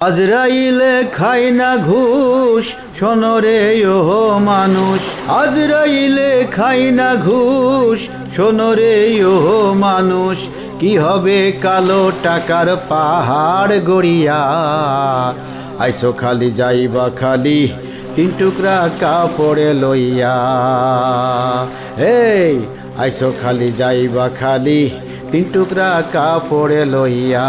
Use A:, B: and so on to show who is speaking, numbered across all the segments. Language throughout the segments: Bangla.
A: আজরাইলে খাই না ঘুষ শোনরে ওহো মানুষ। আজরাইলে খাই না ঘুষ শোনরে ওহো মানুষ। কি হবে কালো টাকার পাহাড় গড়িয়া? আইসো খালি যাইবা খালি, তিন টুকরা কাপড়ে লইয়া। এই, আইসো খালি যাইবা খালি, তিন টুকরা কাপড়ে লইয়া।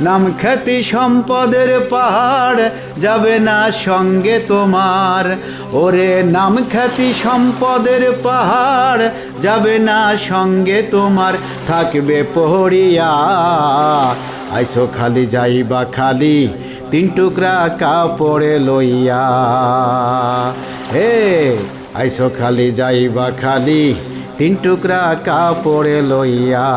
A: নাম খ্যাতি সম্পদের পাহাড় যাবে না সঙ্গে তোমার। ওরে নাম খ্যাতি সম্পদের পাহাড় যাবে না সঙ্গে তোমার। থাকবে পহরিয়া আইসো খালি যাইবা খালি, তিন টুকরা কাপড়ে লইয়া। হে, আইসো খালি যাইবা খালি, তিন টুকরা কাপড়ে লইয়া।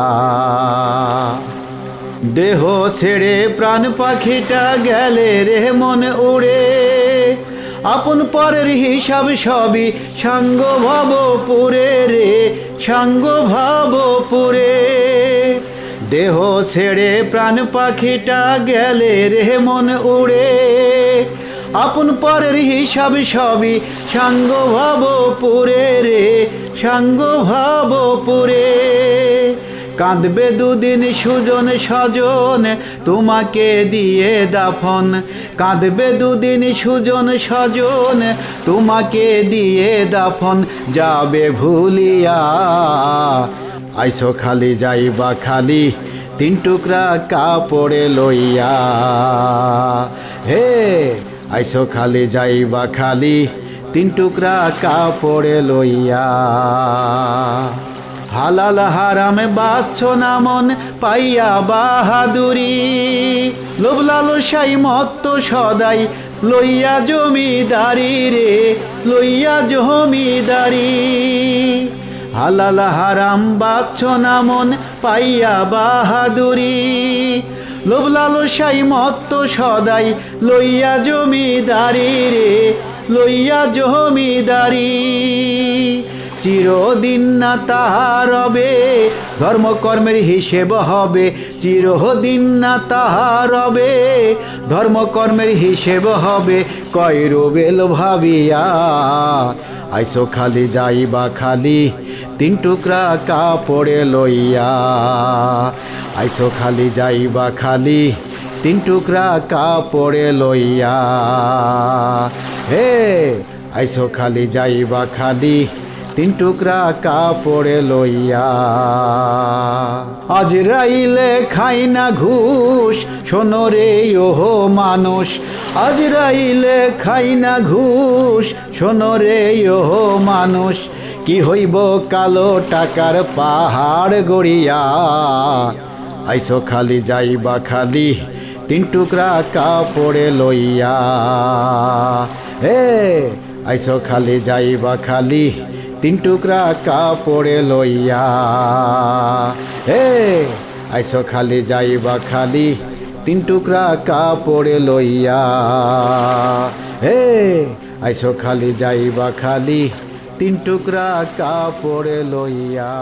A: দেহ ছেড়ে প্রাণ পাখিটা গেলে রে মন উড়ে। আপন পরের হিসাব সবই সাঙ্গ ভাব পুরে রে, সাঙ্গ ভাব পুরে দেহ ছেড়ে প্রাণ পাখিটা গেলে রে মন উড়ে। আপন পরের হিসাব সবই সাঙ্গ ভাব পুরে রে, সাঙ্গ ভাব পুরে কাঁদবে দুদিন সুজন সজন, তোমাকে দিয়ে দাফন। কাঁদবে দুদিন সুজন সজন, তোমাকে দিয়ে দাফন। যাবে ভুলিয়া, আইসো খালি যাইবা খালি, তিন টুকরা কাপড়ে লইয়া। হে, আইসো খালি যাইবা খালি, তিন টুকরা কাপড়ে লইয়া। হালাল হারামে বাচ্ছ না মন, পাইয়া বাহাদুরি। লোভ লালসাই মত্ত সদাই, লইয়া জমিদারি রে, লইয়া জমিদারি। হালাল হারাম বাচ্ছ না মন, পাইয়া বাহাদুরি। লোভ লালসাই মত্ত সদাই, লইয়া জমিদারি রে, লইয়া জমিদারি। চিরদিন না তাহার রবে ধর্মকর্মের হিসেব হবে। চিরদিন না তাহার রবে ধর্মকর্মের হিসেব হবে। কয় রোবেল ভাবিয়া, আইসো খালি যাইবা খালি, তিন টুকরা কাপড়ে লইয়া। আইসো খালি যাইবা খালি, তিন টুকরা কাপড়ে লইয়া। হে, আইসো খালি যাইবা খালি তিন টুকরা কাপড়ে লইয়া। আজ রাইলে খাই না ঘুষ, শোনো রে ওহো মানুষ। আজ রাইলে খাই না ঘুষ, শোনো রে ওহো মানুষ। কি হইব কালো টাকার পাহাড় গড়িয়া। আইসো খালি যাইবা খালি, তিন টুকরা কাপড়ে লইয়া। হে, আইসো খালি যাইবা খালি তিন টুকরা কাপড়ে লইয়া। হে আইসো খালি যাইবা খালি, তিন টুকরা কাপড়ে লইয়া। হে আইসো খালি যাইবা খালি, তিন টুকরা কাপড়ে লইয়া।